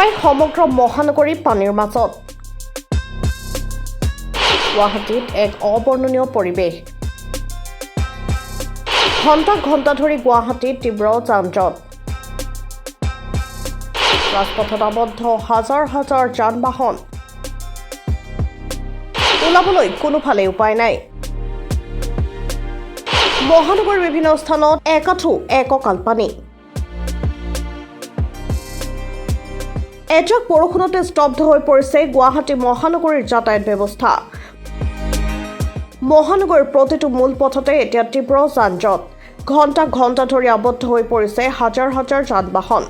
প্ৰায় সমগ্ৰ মহানগৰী পানীৰ মাজত। গুৱাহাটীত এক অবৰ্ণনীয় পৰিৱেশ। ঘণ্টা ঘণ্টা ধৰি গুৱাহাটীত তীব্ৰ যান জঁট ৰাজপথত আবদ্ধ হাজাৰ হাজাৰ যান বাহন ওলাবলৈ কোনোফালে উপায় নাই। মহানগৰীৰ বিভিন্ন স্থানত একাঠো এককাল পানী। এজাক বৰষুণতে স্তব্ধ হৈ পৰিছে গুৱাহাটী মহানগৰীৰ যাতায়াত ব্যৱস্থা। মহানগৰীৰ প্ৰতিটো মূল পথতে এতিয়া তীব্ৰ যান জঁট ঘণ্টা ঘণ্টা ধৰি আবদ্ধ হৈ পৰিছে হাজাৰ হাজাৰ যান বাহন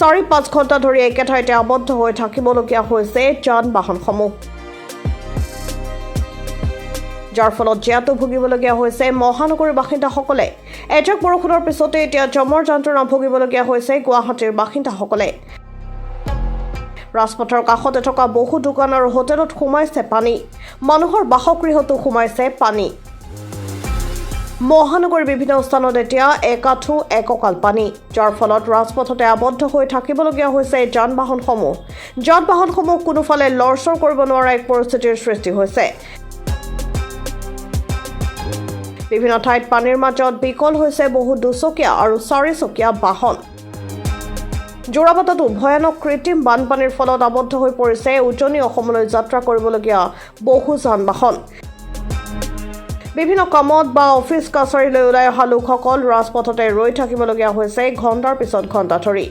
চাৰি পাঁচ ঘণ্টা ধৰি একে ঠাইতে আবদ্ধ হৈ থাকিবলগীয়া হৈছে যান বাহনসমূহ যাৰ ফলত জীয়াতু ভুগিবলগীয়া হৈছে মহানগৰীৰ বাসিন্দাসকলে। এজাক বৰষুণৰ পিছতে এতিয়া জমৰ যন্ত্ৰণা ভুগিবলগীয়া হৈছে গুৱাহাটীৰ বাসিন্দাসকলে। ৰাজপথৰ কাষতে থকা বহু দোকান আৰু হোটেলত সোমাইছে পানী। মানুহৰ বাসগৃহতো সোমাইছে পানী। মহানগৰীৰ বিভিন্ন স্থানত এতিয়া একাঠো এককাল পানী। যাৰ ফলত ৰাজপথতে আবদ্ধ হৈ থাকিবলগীয়া হৈছে যান বাহনসমূহ যান বাহনসমূহ কোনোফালে লৰচৰ কৰিব নোৱাৰা এক পৰিস্থিতিৰ সৃষ্টি হৈছে। বিভিন্ন ঠাইত পানীৰ মাজত বিকল হৈছে বহু দুচকীয়া আৰু চাৰিচকীয়া বাহন। যোৰাবাটতো ভয়ানক কৃত্ৰিম বানপানীৰ ফলত আবদ্ধ হৈ পৰিছে উজনি অসমলৈ যাত্ৰা কৰিবলগীয়া বহু যান বাহন। বিভিন্ন কামত বা অফিচ কাছাৰীলৈ ওলাই অহা লোকসকল ৰাজপথতে ৰৈ থাকিবলগীয়া হৈছে ঘণ্টাৰ পিছত ঘণ্টা ধৰি।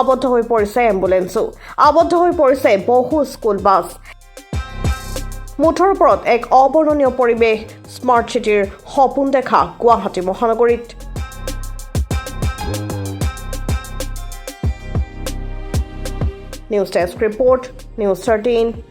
আবদ্ধ হৈ পৰিছে এম্বুলেন্সো। আবদ্ধ হৈ পৰিছে বহু স্কুল বাছ। মুঠৰ ওপৰত এক অবৰ্ণনীয় পৰিৱেশ স্মাৰ্ট চিটিৰ সপোন দেখা গুৱাহাটী মহানগৰীত। News Desk Report, News 13.